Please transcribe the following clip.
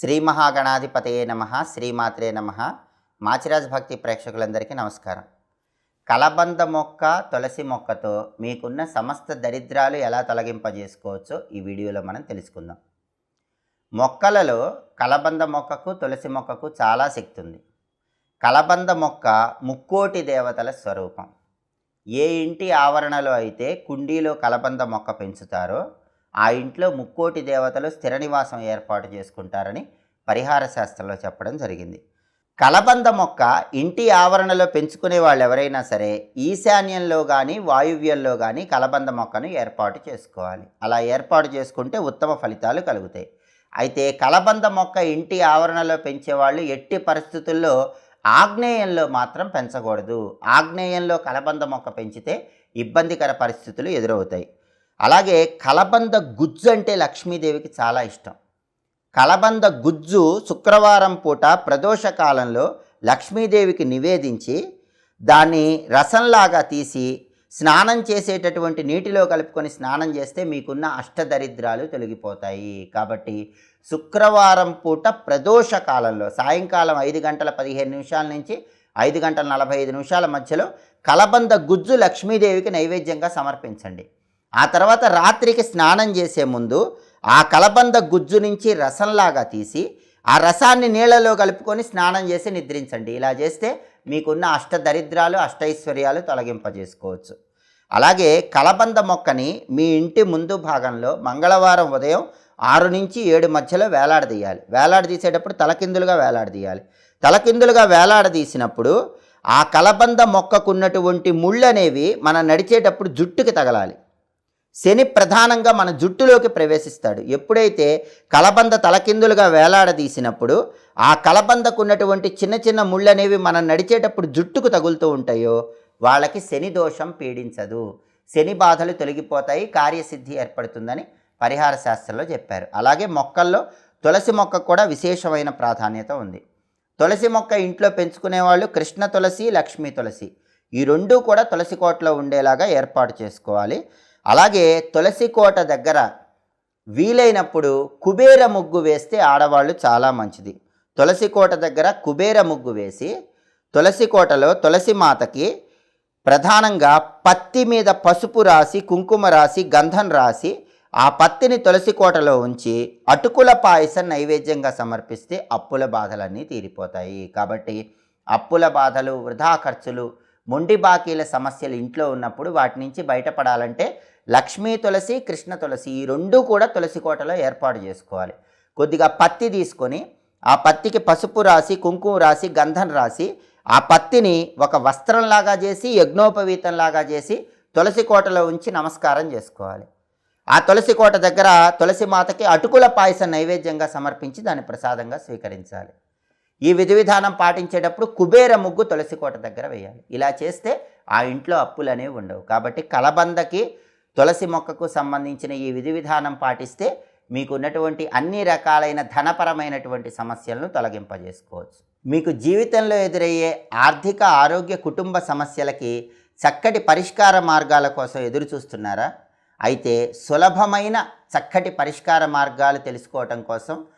శ్రీ మహాగణాధిపతయే నమ శ్రీమాత్రే నమ. మాచిరాజ్ భక్తి ప్రేక్షకులందరికీ నమస్కారం. కలబంద మొక్క తులసి మొక్కతో మీకున్న సమస్త దరిద్రాలు ఎలా తొలగింపజేసుకోవచ్చో ఈ వీడియోలో మనం తెలుసుకుందాం. మొక్కలలో కలబంద మొక్కకు తులసి మొక్కకు చాలా శక్తి ఉంది. కలబంద మొక్క ముక్కోటి దేవతల స్వరూపం. ఏ ఇంటి ఆవరణలో అయితే కుండీలో కలబంద మొక్క పెంచుతారో ఆ ఇంట్లో ముక్కోటి దేవతలు స్థిర నివాసం ఏర్పాటు చేసుకుంటారని పరిహార శాస్త్రంలో చెప్పడం జరిగింది. కలబంద మొక్క ఇంటి ఆవరణలో పెంచుకునే వాళ్ళు ఎవరైనా సరే ఈశాన్యంలో కానీ వాయువ్యంలో కానీ కలబంద మొక్కను ఏర్పాటు చేసుకోవాలి. అలా ఏర్పాటు చేసుకుంటే ఉత్తమ ఫలితాలు కలుగుతాయి. అయితే కలబంద మొక్క ఇంటి ఆవరణలో పెంచేవాళ్ళు ఎట్టి పరిస్థితుల్లో ఆగ్నేయంలో మాత్రం పెంచకూడదు. ఆగ్నేయంలో కలబంద మొక్క పెంచితే ఇబ్బందికర పరిస్థితులు ఎదురవుతాయి. అలాగే కలబంద గుజ్జు అంటే లక్ష్మీదేవికి చాలా ఇష్టం. కలబంద గుజ్జు శుక్రవారం పూట ప్రదోష కాలంలో లక్ష్మీదేవికి నివేదించి దాన్ని రసంలాగా తీసి స్నానం చేసేటటువంటి నీటిలో కలుపుకొని స్నానం చేస్తే మీకున్న అష్టదరిద్రాలు తొలగిపోతాయి. కాబట్టి శుక్రవారం పూట ప్రదోష కాలంలో సాయంకాలం ఐదు గంటల పదిహేను నిమిషాల నుంచి ఐదు గంటల నలభై ఐదు నిమిషాల మధ్యలో కలబంద గుజ్జు లక్ష్మీదేవికి నైవేద్యంగా సమర్పించండి. ఆ తర్వాత రాత్రికి స్నానం చేసే ముందు ఆ కలబంద గుజ్జు నుంచి రసంలాగా తీసి ఆ రసాన్ని నీళ్ళలో కలుపుకొని స్నానం చేసి నిద్రించండి. ఇలా చేస్తే మీకున్న అష్టదరిద్రాలు అష్టైశ్వర్యాలు తొలగింపజేసుకోవచ్చు. అలాగే కలబంద మొక్కని మీ ఇంటి ముందు భాగంలో మంగళవారం ఉదయం ఆరు నుంచి ఏడు మధ్యలో వేలాడదీయాలి. వేలాడదీసేటప్పుడు తలకిందులుగా వేలాడదీయాలి. తలకిందులుగా వేలాడదీసినప్పుడు ఆ కలబంద మొక్కకున్నటువంటి ముళ్ళు అనేవి మనం నడిచేటప్పుడు జుట్టుకి తగలాలి. శని ప్రధానంగా మన జుట్టులోకి ప్రవేశిస్తాడు. ఎప్పుడైతే కలబంద తలకిందులుగా వేలాడదీసినప్పుడు ఆ కలబందకు ఉన్నటువంటి చిన్న చిన్న ముళ్ళు అనేవి మనం నడిచేటప్పుడు జుట్టుకు తగులుతూ ఉంటాయో వాళ్ళకి శని దోషం పీడించదు. శని బాధలు తొలగిపోతాయి కార్యసిద్ధి ఏర్పడుతుందని పరిహార శాస్త్రంలో చెప్పారు. అలాగే మొక్కల్లో తులసి మొక్క కూడా విశేషమైన ప్రాధాన్యత ఉంది. తులసి మొక్క ఇంట్లో పెంచుకునే వాళ్ళు కృష్ణ తులసి లక్ష్మీ తులసి. ఈ రెండూ కూడా తులసి కోటలో ఉండేలాగా ఏర్పాటు చేసుకోవాలి. అలాగే తులసి కోట దగ్గర వీలైనప్పుడు కుబేర ముగ్గు వేస్తే ఆడవాళ్ళు చాలా మంచిది. తులసి కోట దగ్గర కుబేర ముగ్గు వేసి తులసి కోటలో తులసి మాతకి ప్రధానంగా పత్తి మీద పసుపు రాసి కుంకుమ రాసి గంధం రాసి ఆ పత్తిని తులసి కోటలో ఉంచి అటుకుల పాయసం నైవేద్యంగా సమర్పిస్తే అప్పుల బాధలన్నీ తీరిపోతాయి. కాబట్టి అప్పుల బాధలు వృధా ఖర్చులు మొండి బాకీల సమస్యలు ఇంట్లో ఉన్నప్పుడు వాటి నుంచి బయటపడాలంటే లక్ష్మీ తులసి కృష్ణ తులసి ఈ రెండు కూడా తులసి కోటలో ఏర్పాటు చేసుకోవాలి. కొద్దిగా పత్తి తీసుకొని ఆ పత్తికి పసుపు రాసి కుంకుమ రాసి గంధం రాసి ఆ పత్తిని ఒక వస్త్రంలాగా చేసి యజ్ఞోపవీతంలాగా చేసి తులసి కోటలో ఉంచి నమస్కారం చేసుకోవాలి. ఆ తులసి కోట దగ్గర తులసి మాతకి అటుకుల పాయసం నైవేద్యంగా సమర్పించి దాన్ని ప్రసాదంగా స్వీకరించాలి. ఈ విధి విధానం పాటించేటప్పుడు కుబేర ముగ్గు తులసి కోట దగ్గర వేయాలి. ఇలా చేస్తే ఆ ఇంట్లో అప్పులు అనేవి ఉండవు. కాబట్టి కలబందకి తులసి మొక్కకు సంబంధించిన ఈ విధి విధానం పాటిస్తే మీకు ఉన్నటువంటి అన్ని రకాలైన ధనపరమైనటువంటి సమస్యలను తొలగింపజేసుకోవచ్చు. మీకు జీవితంలో ఎదురయ్యే ఆర్థిక ఆరోగ్య కుటుంబ సమస్యలకి చక్కటి పరిష్కార మార్గాల కోసం ఎదురు చూస్తున్నారా? అయితే సులభమైన చక్కటి పరిష్కార మార్గాలు తెలుసుకోవటం కోసం